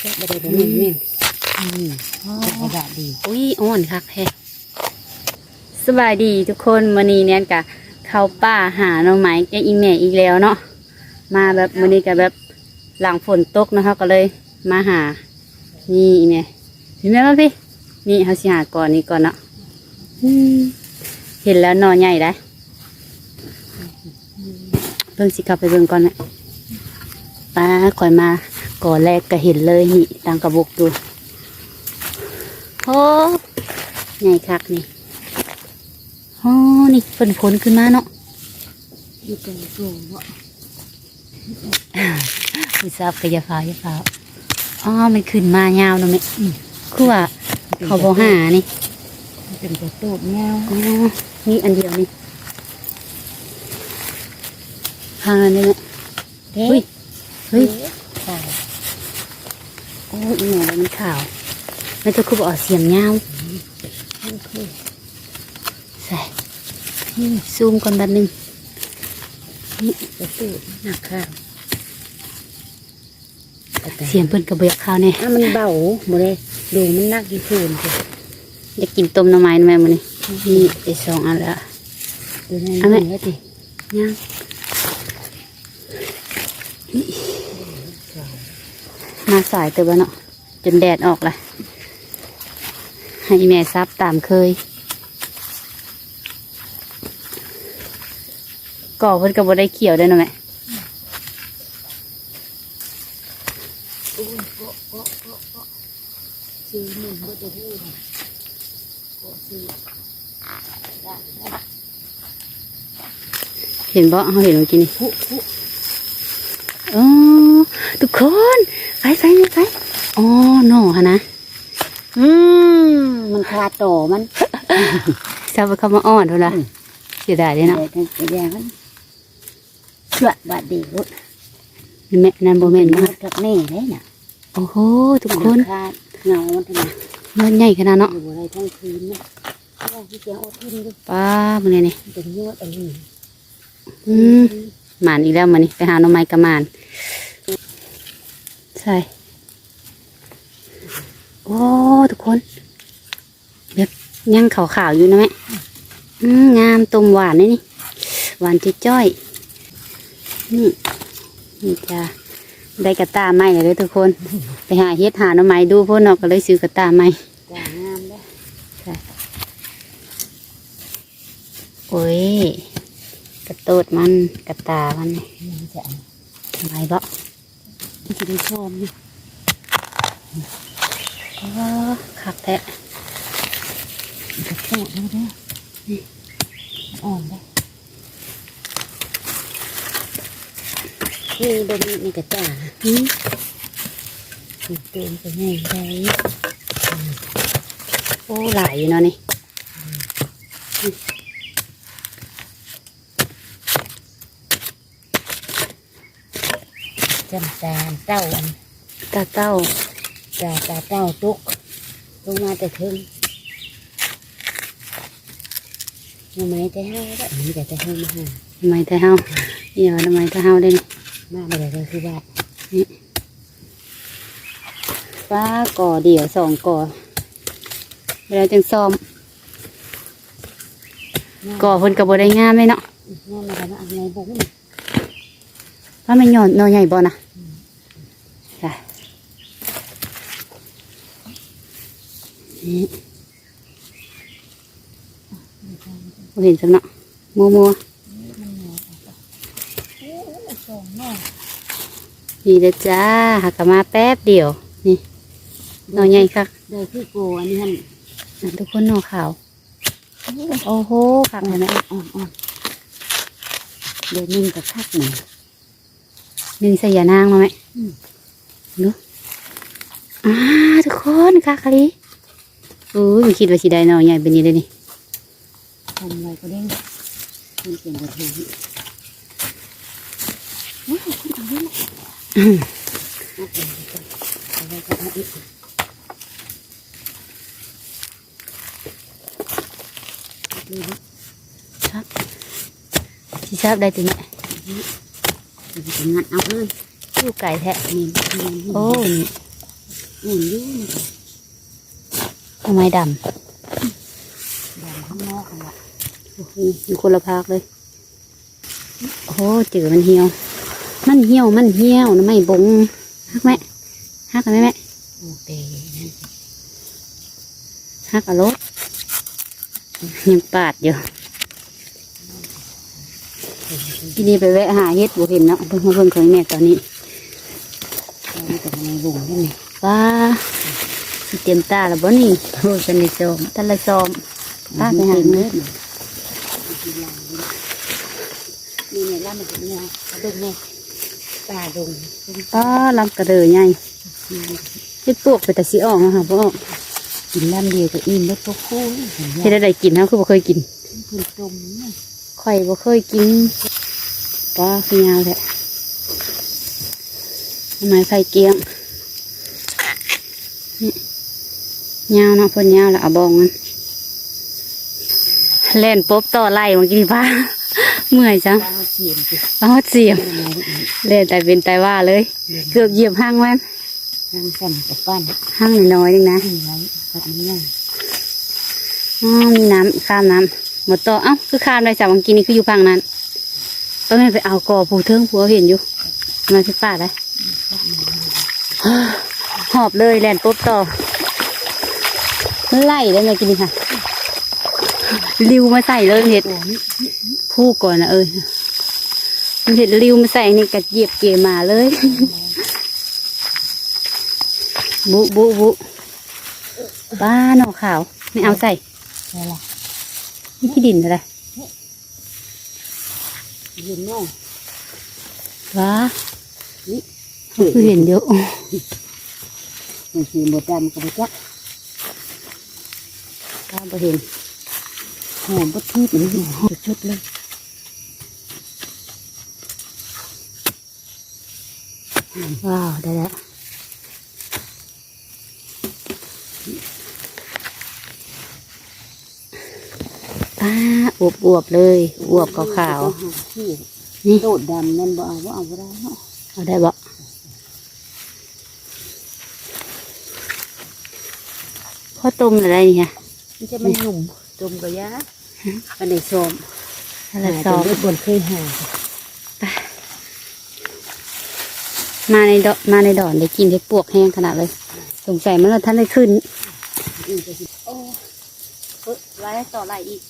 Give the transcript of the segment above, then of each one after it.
แซ่บบ่ได้บ่แม่นแม่นอืมกระดาษดีอุ้ยอ่อนคักแท้สบายดีทุกคนวันนี้เนี่ยกะเข้าป่าหาหน่อไม้แกอีแม่อีกแล้วเนาะมาแบบวันนี้ก็แบบหลังฝนตกนะคะก็เลยมาหา นี่อีแม่เห็นไหมวะพี่นี่เขาสิหาก่อนนี่ก่อนเนาะอืมเห็นแล้วหนอใหญ่ได้เบิ่งสิกลับไปเบิ่งก่อนนะป้าคอยมา ก่อนแรกก็เห็นเลยนี่ตังกระบอกดูโอ้ใหญ่คักนี่โอ้นี่ฝนฝนขึ้นมาเนาะอยู่ตรงสูงเนาะอุตส่าห์กอยาฟ้าวอยาฟ้าวอ๋อมันขึ้นมายาวเนาะแม่อืมคือว่าเขาบอหานี่มันเป็นกระตูดเงาอ๋อนี่อันเดียวนี่พางอันนี้แหละเฮ้เฮ้ยยเฮ้ยตาย โอ้ยอีหนูมันขาวมันจะคือบอกเสียงยาวมันคือใส่นี่ซูมก่อนแป๊บนึงกระตูดหนักข้าวแต่เสียงเพิ่นกระเบียกข้าวเนี่ยอะมันเบาบ่ได้ดูมันนักกี่คืนสิอยากกินต้มหน่อไม้ไหมมันนี่นี่ไอสองอันละดูในเอาไหมนี้สิย่าง มาสายเตัวเนาะจนแดดออกละให้แม่ซับตามเคย ก่อเพิ่นก็บ่ได้เขียวได้อเนาะแม่เห็นบ่เขาเห็นเมื่อกี้นี่ผู้ผู้อ๋อทุกคน ไปไปไปไปอ๋อหน่อฮะนะ อืมมันคาโตอมันซับไปเข้ามาอ่อนเท่าละเสียดายเลยเนาะเดี๋ยวจะแดงมันเชื่อบาดดีรุดนี่แม่นั่นโบแม่นมัมานกับแม่ได้น่ะโอ้โหทุกคนคาดเงามันทำไมมันใหญ่ขนาดเนาะอยู่อะไรทั้งคืนนะว่าที่เสียงอดทนดูป้ามึงไงนี่เป็นยวดอะไรอืมหมานอีกแล้วมานี่ไปหาหน่อไม้กับหมาน ใช่โอ้ทุกคนแบบยังขาวๆอยู่นะแม่อืมงามต้มหวานนี่นี่หวานจิ๊จ้อยๆนี่นี่จ้าได้กระตาไม้เลยเด้อทุกคน ไปหาเฮ็ดหาหน่อไม้ดูพวกนอกก็เลยซื้อกระตาไม้กว่างามได้โอ้ยกระโตดมันกระตามันนี่มันจะทำไมบ่มัน จะได้ชมนะโอ้คักแท้มันจะพูดดูได้อ่อนได้นี่บะหมี่นี่กระจ่าอืมคือเติมไปง่ายได้โอ้หลายอยู่เนาะนี่ จำจานเต้าอันตาเต้าจ่าจ่าเต้าตุกลงมาแต่ถึงยังไม่ได้ให้ก็มีแต่จะให้มาให้ทำไมแต่เฮาเอี่ยวทำไมแต่เฮาได้นี่มาไม่ได้ก็คือว่าป้าก่อเดี่ยวสองก่อเวลาจังซ้อม ก่อเพิ่นก็บ่ได้งามเลยเนาะแม่มาทำอะไรบุ้ง ว่ามันหย่อนหนอใหญ่บ่นะค่ะนี่บ่เห็นจังเนาะมัวมัวๆสองน้องนี่เด้อจ้าหากะมาแป๊บเดียว นี่หน่อใหญ่คักเดี๋ยวคือโกอันนี้ท่านนั่นทุกคนหน่อขาว โอ้โหคักเลยนะอ่อนอ่อนเดี๋ยวนึ่งกับคักหนึ่ง หนึ่งใส่ยานางมาไหมดูอ่าทุกคนคักคลีโอ้ยมันคิดว่าสิได้หน่อใหญ่เป็นนี้เลยนี่ทำอะไรก็ได้มันเป็นกระทู้อืมอะไรก็ได้อีกครับสิทราบได้ถึงไหมมันจะงัดเอาเลยอยู่ไก่แท้นี่นี่โอ้นี่อุ่นอยู่นี่ทำไมดำดำข้างนอกนั่นล่ะโอ้โหอยู่คนละภาคเลยโอ้โหเจอมันเหี่ยว มันเหี่ยวมันเหี่ยวนะไม่บงฮักไหมฮักกันไหมแม่โอ้เตนั่นฮักอะรถยังปาดอยู่ ทีนี้ไปแวะหาเฮ็ดบุเห็นเนาะเพิ่งมาเพิ่งเคยแม่ตอนนี้มันก็ในหลุมนี่นี่ว้าสิเตรียมตาแล้วบ่นี่โอ้สนิทจอมทันละซอมป้าไปหาเนื้อนี่เนี่ยล่ามันเป็นไงดงเนี่ยตาดงป้าลำกระเดยใหญ่เฮ็ดปวกไปแต่สีออกนะคะพ่อกินล่ำเดียวก็อิ่มแล้วก็คู่เห็นเฮ็ดได้กินนะคือบ่เคยกินพื้นตมนี่ข่อยบ่เคยกิน ป้าคือยาวแท้ทำไมไฟเกียงนี่ยาวเนาะเพิ่นยาวแล้วเอาบองมันเล่นปุ๊บต่อไล่เมื่อกี้นี่ป้าเมื่อยจังตาเสียมสิป้าเสียมเล่นแต่เป็นแต่ว่าเลย เกือบเหยียบห้างแม่นนั่งสั่นกับปั้นห้างน้อยๆนึงนะนี่ไว้แบบนี้ยังอ๋อมีน้ำข้ามน้ำหมดต่อเอ้าคือข้ามได้จากเมื่อกี้นี่คืออยู่ฝั่งนั้น ก็ไม่ไปเอากอผูเทิงผัวเห็นอยู่มาที่ป้าได้หอบเลยแลนปุ๊บต่อ ไล่ได้ไหมกินนี่ค่ะริวมาใส่เลยเห็ดโอ้นี่ผู้ก่อนนะเออมันเห็ดริวมาใส่นี่กระเหยียบเกมาเลย บุบุบุป้าหนอขาว ไม่เอาใส่อะไรล่ะนี่ที่ดินอะไร ยืนน้องว้านี่คือเห็นเยอะมันสีหมดดำกับจักป้าบ่เห็นหอมบดทีบมันอยู่ชุดๆเลยว้าวได้แล้ว ป้าอวบอวบๆเลยอวบขาวที่ๆนี่ โดดดำนั่นบ่เอาว่าเอาบ่ได้เนาะเอาได้บ่พ่อต้มอะไรนี่ค่ะมันจะมันหนุ่มจมกับยาอันไหนชมอะไรหาซอจมนได้บนเคยหามาในดอกมาในดอนได้กินได้ปวกแห้งขนาดเลย สงสัยมันว่าท่านได้ขึ้น อีกก็สิโอ้เฮ้ยไล่ต่อไล่อีก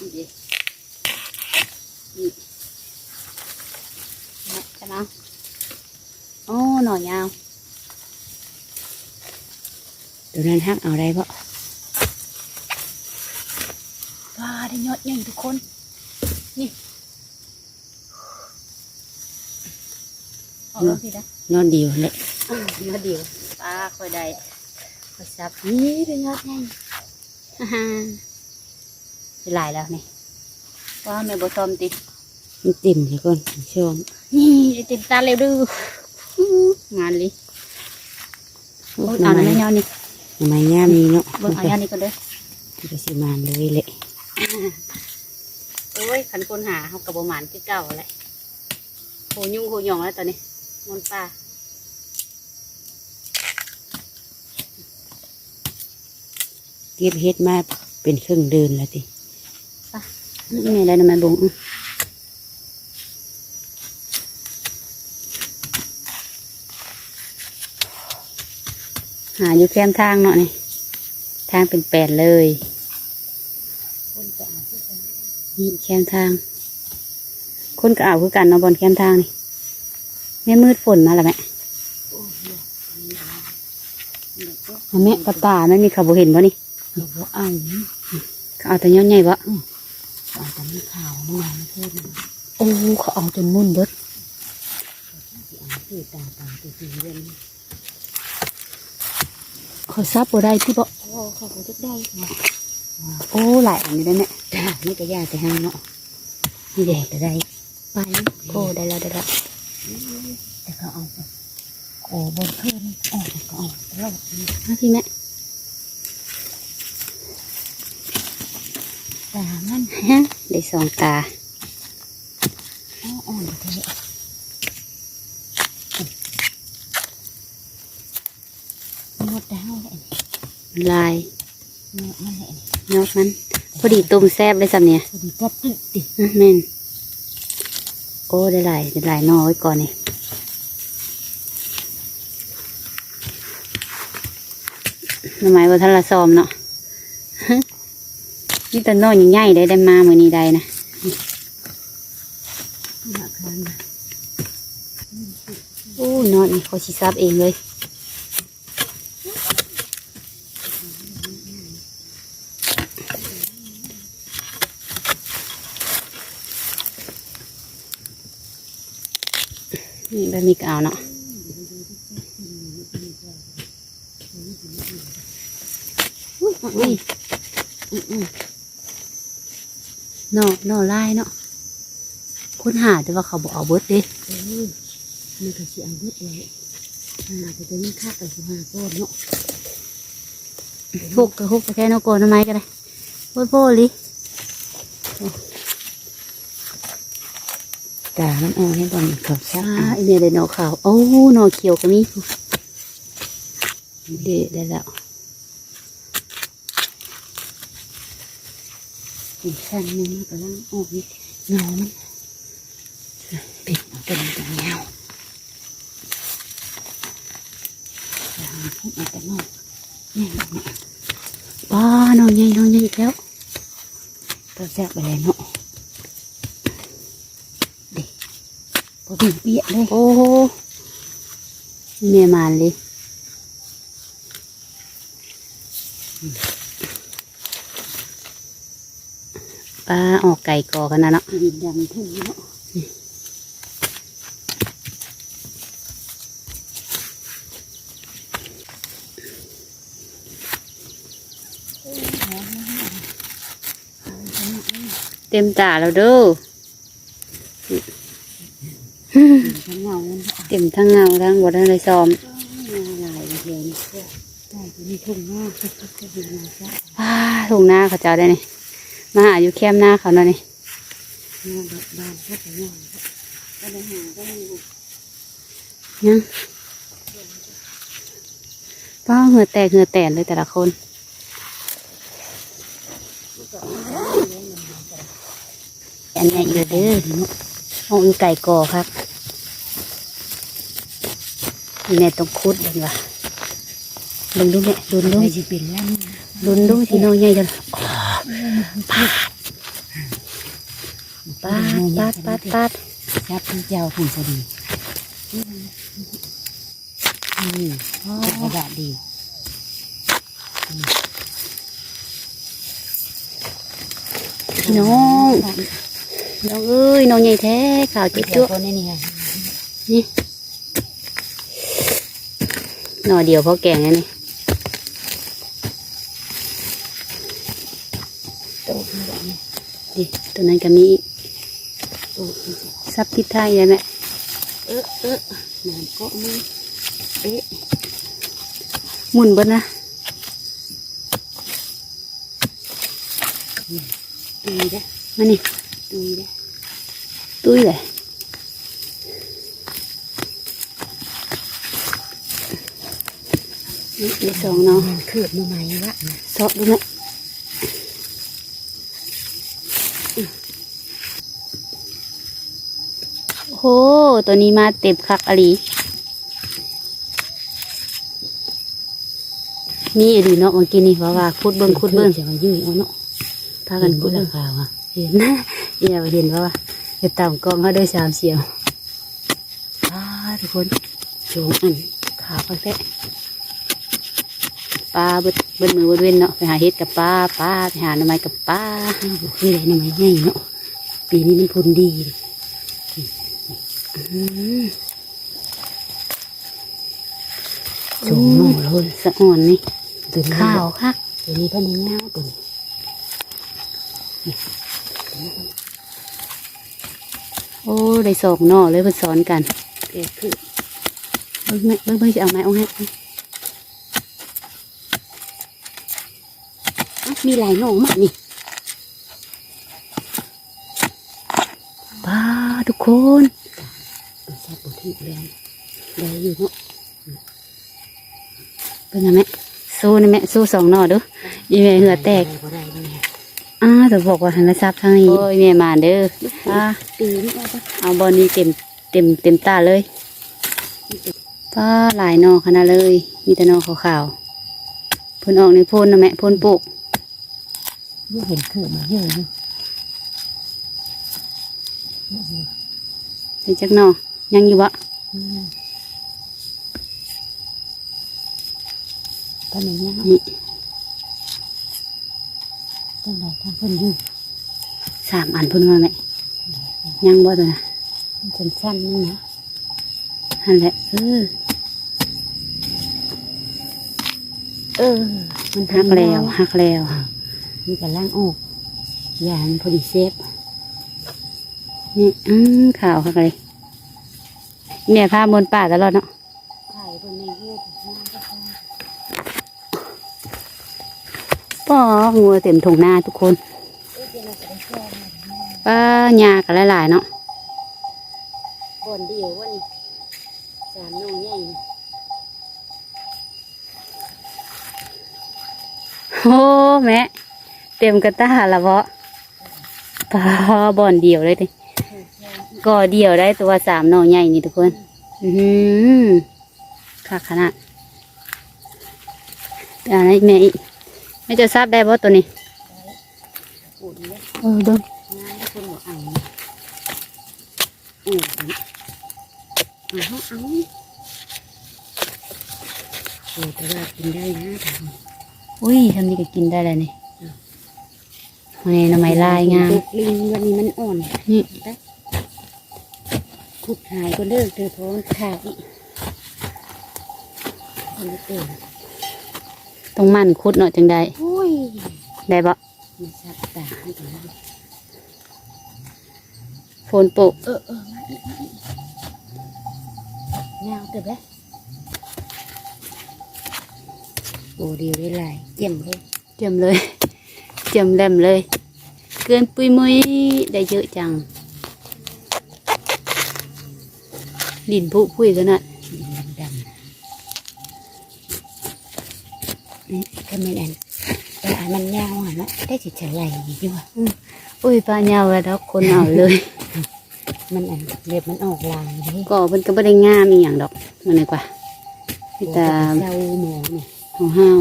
นี่ดินี่นะใช่ไหมโอ้หน่อยาวตัวนั้นฮักเอาได้บ่ว้าได้ยอดใหญ่ทุกคน นี่เอาแล้วพี่นะนอนเดียวแหละยอดเดียวป้าคอยได้คอยซับนี่ได้ยอดใหญ่ฮ่าฮ่าเป็น หลายแล้วนี่ว่าแม่บทอมติมันติ่มเลยก่อนชมนี่ได้เต็มตาเร็วดื้ออื้องานเลยโอ้ยเอาหน่อยยาวนี่ทำไมย่ามีเนาะเบิ่งเอายาวนี่ก็เด้อก็สิมานเลยแหละโอ้ยขันคนหาเขากับบหมานคือเก่าแหละโหยุ่งโหหยองแล้วตอนนี้มอนป้าเก็บเฮ็ดมาเป็นครึ่งเดือนแล้วติ นี่ไงได้นะแม่บุ๋งอื้อหาอยู่แคมทางเนาะนี่ทางเป็นแปดเลยนี่แคมทาง คนก็เอาคือกันเนาะบนแคมทางนี่แม่มืดฝนมาแล้วแม่เอาแม่ปลาป่าไม่มีเขาบ่เห็นบ่นี่เอาบ่เอาเขาเอาแต่ย้อนใหญ่บ่เอาแต่ไม่ขาวมันไม่เพิ่มโอ้เขาเอาจนมุ่นเบิดเอาคือต่างๆตัวสีเรื่องเขาซับบ่ได้ที่บ่โอ้เขาก็จะได้เนาะโอ้หลายอันนี้ได้แม่จ้านี่ก็ยากแต่ห้าเนาะนี่เด็แต่ได้ไปโอ้ได้แล้วได้แล้วแต่เขาเอาโอ้บนเพิ่มออกก็เอาแล้วมาพี่แม่ตามันฮะ ได้สองตาอ่อนๆเท่หมดแล้วแหละลายเนาะมันแหละนอกมัน พอดีต้มแซ่บเลยสำเนี่ยพอดีก็ตึ๊ดติอื้อแม่นโอ้ได้หลายได้หลายหนอไว้ก่อนนี่ทำไมว่าท่านละซอมเนาะ นี่ต่น้อยใหญ่ๆได้ได้มาเมื่อนี้ได้นะโอ้นอนนี่เขาชิซับเองเลยนี่แบบมีกเอาเนาะอุ้ยอุ้ย อื้ออื้อเนาะเนาะลายเนาะคุณหาแต่ว่าเขาบอกเอาเบิดเด้เออมันก็สิเอาเบิดเลยหาแต่ตัวนี้ค่าไปสิหาก้อนเนาะทุกกระหุกกระแค่นกโกนทำไมกันเลยโอ้ยโพลิตามันอ่อนให้บอลเขาซัอ่ากอีเนี่ยได้หนอขาวโอ้หนอเขียวก็มีเดะได้แล้ว อีกชั้นหนึงมันกำลังออกนี่เงามันปิดมันเป็นตัวเงาอย่าให้มันแต่นอกนี่นี่ว้าหนอใหญ่หนอใหญ่อีกแล้วตัวแซ่บไปเลยเนาะเด็กพอเป็นเปียกเลยโอ้โหเมียมานเลย ป้าออกไก่กอกันนะเนาะดินดำทุ่งเนาะเต็มตาแล้วเด้อทั้งเงามันเต็มทั้งเงาทั้งบดทั้งเลยซ้อมลายเดียวนี่ได้ตัวนี้ทุ่งหน้าก็จะเป็นงาซะว้าทุ่งหน้าเขาเจ้าได้นี่ มาหาอยู่แคมป์หน้าเขาเนาะนี่งาดอกบานก็จะงาก็ได้หาได้ยังป้าเหงื่อแตกเหงื่อแตนเลยแต่ละคนอันนี้อยู่เด้อห้องอยู่ไก่กอครับนี่แม่ต้องคุดเห็นปะลุงดูแม่ลุนดูไม่จะเป็นล่ำลุนดูที่น้องใหญ่จัง ปาดปาดปาดปาดปาดชับที่เจ้าคุณพอดีนี่กระดาษดีพี่น้องน้องเอ้ยน้องใหญ่แท้ข่าวจิ๊บเจ้าจุ๊คนนี้นี่ไงนี่หน่อเดียวพอแกงแล้วนี่ โตขึ้นแบบนี้ ดิตัวนั้นก็มีอีกโตขึ้นแบบซับทิศไทยได้ไหมเออเออหนอนก็มือเอ๊ะหมุนเบดนะตุยได้มานี่ตุยได้ตุ้ยเลยนี่ได้สองเนาะมันคืบมาใหม่วะซอกดูไหมโอ้โห ตัวนี้มาเต็มคักอหลีนี่อดีเนาะเมื่อกี้นี่ว่าว่าคุดเบิ้งคุดเบิ้งจะมายืดเอาเนาะพากันคุคุดดราเบิ้งคาว่ะเห็นนะอย่าไปเห็นว่าว่าจะต่ำกล้องเขาได้สามเสียวอ้าทุกคนโจงอันขาวไปแท้ปลาเบิดเบิดมือเบิดเว้นเนาะไปหาเห็ดกับปลาปลาไปหาหน่อไม้กับปลานี่บุคืออะไรนะไม่ใหญ่เนาะปีนี้มันพ้นดีเลยอืม สูงมากเลยสะอ่อนนี่ตัวนี้ข้าวคักตัวนี้พันธุ์เงาตัวนี้โอ้ได้สองหน่อเลยเพิ่นสอนกันเอ๊ะคือเบิ่งแม่เบิ่งเบิ่งจะเอาไม้เอาให้อะมีหลายหน่อมากนี่ป้าทุกคน ตัวแซ่บบุที่แรงได้อยู่เนาะเป็นยังไงสู้นะแม่สู้สองหน่อดูอีแม่เหงื่อแตกบ่ได้บ่ได้อ้าแต่บอกว่าหันมาซับทางนี้โอ้ยแม่มาเด้อป้าตีนี่เอาปะเอาบอลนี้เต็มเต็มเต็มตาเลยป้าหลายหนอขนาดเลย มีแต่หนอขาวๆพ่นออกในพ่นนะแม่พ่นปลูกลูกเห็นเขื่อนมาเยอะอยู่เห็นจักหนอ ยังอยู่วะอืมตอนนี้เนี่ยนี่จังไรทางเพิ่นอยู่สามอันพ่นมาแม่ยังบ่ตัวนะมันสั้นๆนี่นะนั่นแหละเออเออ มันหักแล้วหักแล้วมีกระล่างออกยานพอดีเซฟนี่อืมขาวค่ะเลย แม่พาบนป่าตลอดเนาะถ่ายบนในรูปป้องัวเต็มถุงหน้าทุกคนป้าหญ้ากันหลายๆเนาะบนเดียววันนี้สามโนใหญ่โอ้แม่เต็มกระตาละเพาะป้าบ่อนเดียวเลยดิ ก็เดียวได้ตัวสามหน่อใหญ่นี่ทุกคน อือหือค่ะขนาดอะไรแม่อีกแม่จะทราบได้บ่ตัวนี้ปูดเลยเออเบิ่งงานคนหัวอ่างอือเอาเอาเอาโอ้แต่ว่ากินได้นะทำอุ้ยทำนี่ก็กินได้เลยนี่นี่หน่อไม้ลายงามเด็กลิงวันนี้มันอ่อนนี่ไป ขุดหายก็เลิกเธอเพราะมันขาดอีกมันเต็มต้องมั่นคุดเนาะจังได้โอ้ยได้บ่มันสับตาให้ตรงนั้นโฟนปลูกเออเออมาอีกมาอีกเงาเติบแล้วโอ้เดียวได้หลายเยี่ยมเลยเจียมเลยเจียมแหลมเลย เกินปุยมุยได้เยอะจัง ดินผุพุยขนาดดำๆนี่ก็ไม่อันแต่อันมันยาวอะนะได้จิตจะไหลอยู่อะอุ้ยปลาเงาแล้วคนเอาเลย มันอันเล็บมันออกลายเลยก็มันก็ไม่ได้งามอีหยังดอกมันเลยกว่าพี่ตาเจ้าหมอเนี่ยห้าวห้าว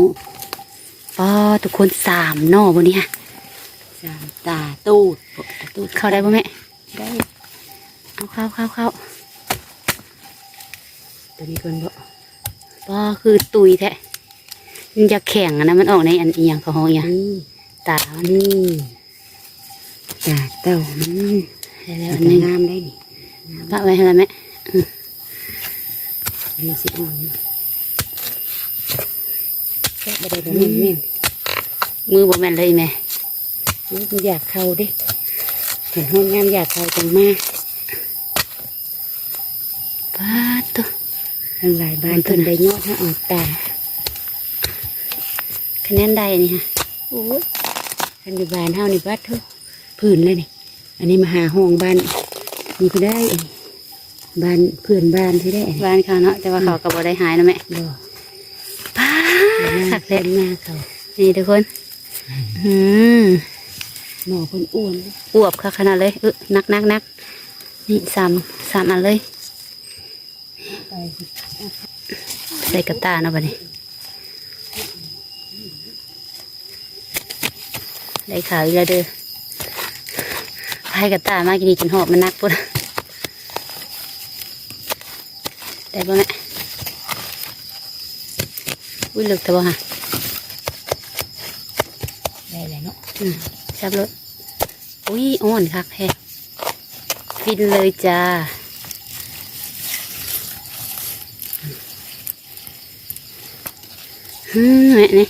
ป้าทุกคนสามหน่อบนนี้ฮะสามตาตูดตูดเข้าได้ป่ะแม่ได้เอาเข้าเข้าเข้า ตัวนี้คนบอกป้าคือตุยแท้มันจะแข็งอะนะมันออกในอันอีหยังเขาห้องอีหยังนี่ตานี่ตาเต้ามันแล้วอัอันนนี้นี้งามได้นี่ปะไว้ให้แล้วแม่อันนี้สิอ่อนอยู่แค่บ่ได้บ่แม่นแม่นมือบ่แม่นเลยแม่นี่มันอยากเข้าเดิเห็นห้องงามอยากเข้าจังมาป้าดตัว ทั้งหลายบ้านเพิ่นได้ยอดให้ออกตาคะแนนได้อันนี้ฮะโอ้ยคันอยู่บ้านเฮานี่บ้านเท่าพื้นเลยนี่ อันนี้มาหาห้องบ้านนี่ก็ได้อันนี้บ้านเพื่อนบ้านที่ได้อันนี้บ้านเขาเนาะแต่ว่าเขาก็บ่ได้หายนะแม่บ่ป้าหน้าสักเล่เล็นหน้าเขานี่ทุกคนอืมหมอเพิ่นอ้วนเลยอวบค่ะขนาดเลยเออนักนักนักนี่สามสามอันเลยไปสิ ใส่กระตาเนาะบัดนี้ ได้ข่าวอีกแล้วเด้อพายกระตามากินดีจนหอบมันนักปุ๊ดได้ป่ะแม่อุ้ยเลือกแต่ว่าฮะได้แล้วเนาะอืมชับรถอุ้ยอ่อนคักแฮะฟินเลยจ้า ฮึแม่นี่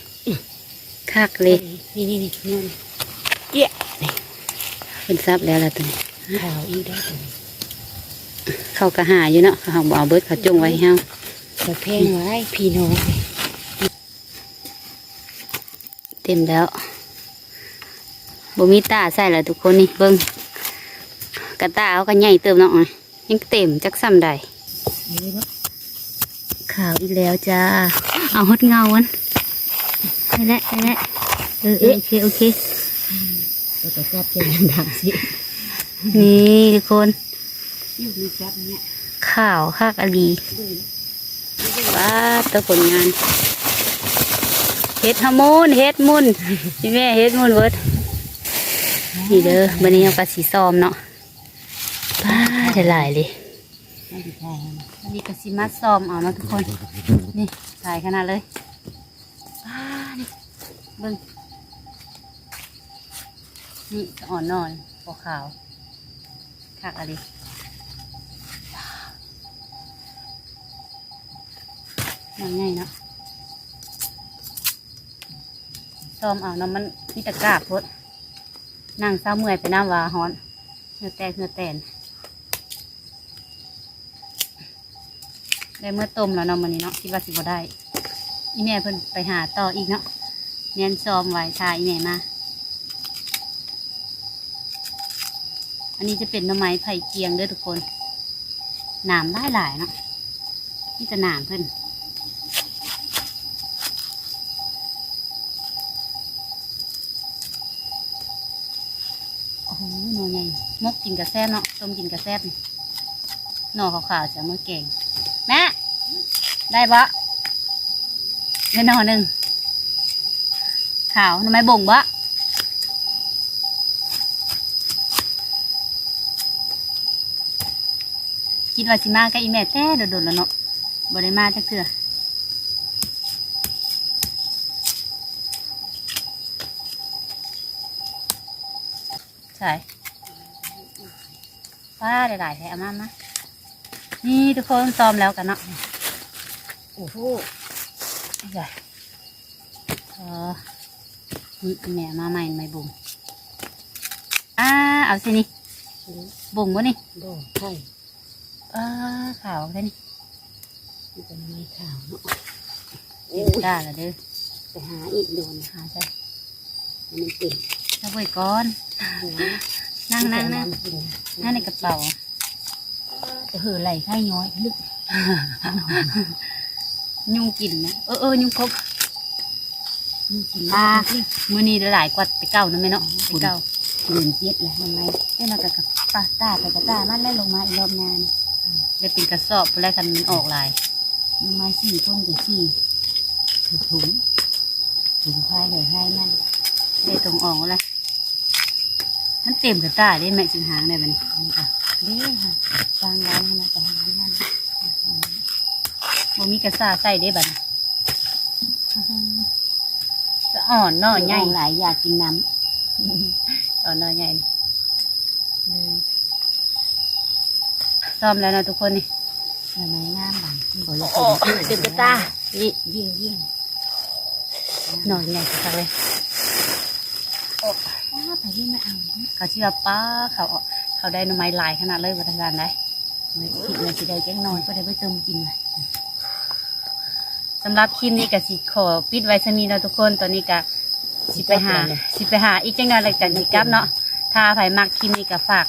คักเลยนี่นี่นี่นอนเป็นซับแล้วล่ะตัวนี้ข่าวอีกได้ตัวนี้เขากระหาอยู่เนาะเขาบเอาเบิดเขาจงไว้ให้เฮาจะแพงไว้พี่น้องเต็มแล้วบ่มีตาใส่ล้วทุกคนนี่เบิ่งกระตาเขาก็ใหญ่เติมเนาะยังเต็มจักซ้ำใดข่าวอีกแล้วจ้า เอาฮดเงาวันนี่แหละนี่แหละเออเออโอเคโอเคเราจะจับเป็นดังสินี่ทุกคนอยู่ในจับเนี่ยข่าวคากอลีว้าตัวผลงานเฮ็ดฮามูนเฮ็ดมุนพี่แม่เฮ็ดมุนเวิร์ดนี่เด้อวันนี้เอากระสีซ้อมเนาะป้าจะหลายเลยไม่ได้ใช่อันนี้กระสีมัดซ้อมเอานะทุกคน นี่หลายขนาดเลยป้านี่เบิ่งนี่อ่อนนอนขาวขาวคากอลีมันง่ายเนาะซ้อมเอานะมันมีตะกร้าพดนั่งเศร้าเมื่อยไปน้ำวาฮ้อนเนื้อแตกเนื้อแตน ได้เมื่อต้มแล้วเนาะมันนี้เนาะคิดว่าสิบ่ได้อีแม่เพิ่นไปหาต่ออีกเนาะเนียนซ้อมไว้ทาอีแม่มาอันนี้จะเป็นหน่อไม้ไผ่เกียงเด้อทุกคนหนามได้หลายเนาะนี่จะหนามเพิ่นโอ้โหหน่อใหญ่มกกินกระแซบเนาะต้มกินกระแซบนี่หน่อขาวๆจะมือเก่ง ได้ปะได้หน่อหนึ่งขาวทำไมบ่งบะคิดว่าสิมากับอีแม่แท้โดดๆแล้วเนาะบ่ได้มาจักเถื่อใช่ป้าได้หลายแท้เอามามานี่ทุกคนซ้อมแล้วกันเนาะ โอ้โหใหญ่เออนี่แม่มาใหม่ไม่บุ๋มอ่าเอาสินี่บุ๋มวะนี่บ่ใช่อ่าขาวแค่นี้ที่เป็นไม้ขาวเนาะเต็มตาและเด้อไปหาอีกโดนหาใช่มันเต็มถ้าไปก่อนนั่งนั่งนั่งกินนั่งในกระเป๋าก็คือไหลไข่ย้อยลึก ยุงกินนะเออเออยุงครบกินอ่าที่มือนี้หลายกว่าไปเก่านะแม่เนาะไปเก่าเดือนเจ็ดแล้วทำไมเอ้ยมากับปลาตาไปกระตามันไล่ลงมาอีกรอบนานได้เป็นกระสอบไปแล้วกันมันออกหลายไม้สี่ต้นกับสี่ถุงถุงถุงพายเลยให้มันได้ตรงออกแล้วมันเต็มกระตาได้แม่สิงหางได้บัดนี้นี่ค่ะเด้ค่ะบางร้านให้มาแต่หานั่น บ่มีกระซ่าใส่ได้บัดนี้จะอ่อนเนาะใหญ่หลายอยากกินน้อ่อนเนาะใหญ่นี่ซ้อมแล้วเนาะทุกคนนี่ำทำไมงามบังบ่อยากโอ้กินเต็มกระตายี่เยี่ยงเยี่ยงหน่อยใหญ่สักเลยอ้าไปที่มาเอาเขาเชื่อป้าเขาเอาเขาได้หน่อไม้หลายขนาดเลยวัฒนการได้ ไม่คิดเลยสิได้แจ้งนอนก็ได้ไปเติมกินเลย สำหรับคลิปนี้ก็สิขอปิดไว้สมีเนาะทุกคนตอนนี้ก็สิไปหาสิไปหาอีกจังหน่อยหลังจากนี้กลับเนาะถ้าใครมักคลิปนี้ก็ฝาก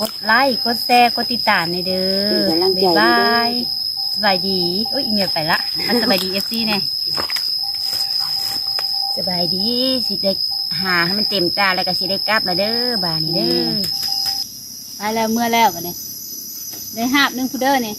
กดไลค์กดแชร์กดติดตามในเด้อเป็นกำลังใจ บ๊ายให้บาด้วยยสบายดีโอ้ยอีเมลไปละอันสบายดีเอฟซีเนี่ยสบายดีสิได้หาให้มันเต็มตาแล้วก็สิได้กลับแล้วเด้อบานนี้เด้อไปแล้วเมื่อแล้วกันเนี่ยได้หาบหนึ่งพุดเดอร์นี่